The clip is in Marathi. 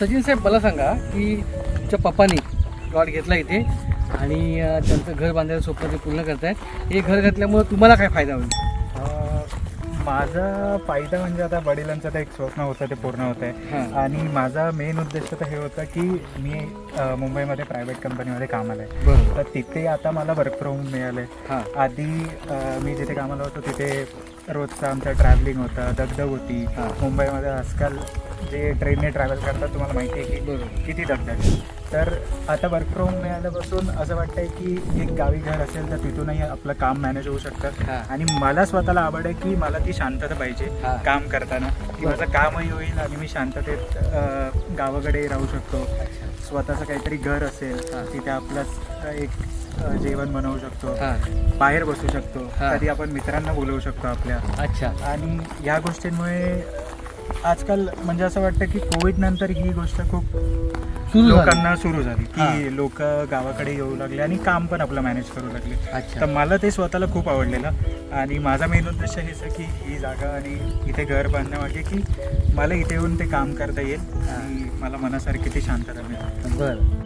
सचिन साहेब मला सांगा की तुमच्या पप्पानी प्लॉट घेतला इथे आणि त्यांचं घर बांधायचं स्वप्न ते पूर्ण करतायत. हे घर घातल्यामुळे तुम्हाला काय फायदा होईल? माझा फायदा म्हणजे आता वडिलांचं तर एक स्वप्न होतं ते पूर्ण होत आहे आणि माझा मेन उद्देश तर हे होतं की मी मुंबईमध्ये प्रायव्हेट कंपनीमध्ये कामाला आहे. तर तिथे आता मला वर्क फ्रॉम होम मिळालं आहे आधी मी जिथे कामाला होतो तिथे रोजचं आमचं ट्रॅव्हलिंग होतं दगदग होती. मुंबईमध्ये आजकाल जे ट्रेनने ट्रॅव्हल करतात तुम्हाला माहिती आहे की किती दगदग. तर आता वर्क फ्रॉम मिळाल्यापासून असं वाटतंय की एक गावी घर असेल तर तिथूनही आपलं काम मॅनेज होऊ शकतं. आणि मला स्वतःला आवड आहे की मला ती शांतता पाहिजे. काम करताना. की माझं कामही होईल आणि मी शांततेत गावाकडे राहू शकतो. स्वतःचं काहीतरी घर असेल. तिथे आपलं एक जेवण बनवू शकतो बाहेर बसू शकतो. कधी आपण मित्रांना बोलवू शकतो आपल्या अच्छा आणि या गोष्टींमुळे आजकाल म्हणजे असं वाटतं की कोविड नंतर ही गोष्ट खूप सुरू. लोकांना सुरू झाली. हां. की लोक गावाकडे येऊ लागले आणि काम पण आपलं मॅनेज करू लागले. तर मला ते स्वतःला खूप आवडलेलं. आणि माझा मेन उद्देश हेच आहे की ही जागा आणि इथे घर बांधण्यामागे की मला इथे येऊन ते काम करता येईल. आणि मला मनासारखी ती शांतता मिळेल बरं.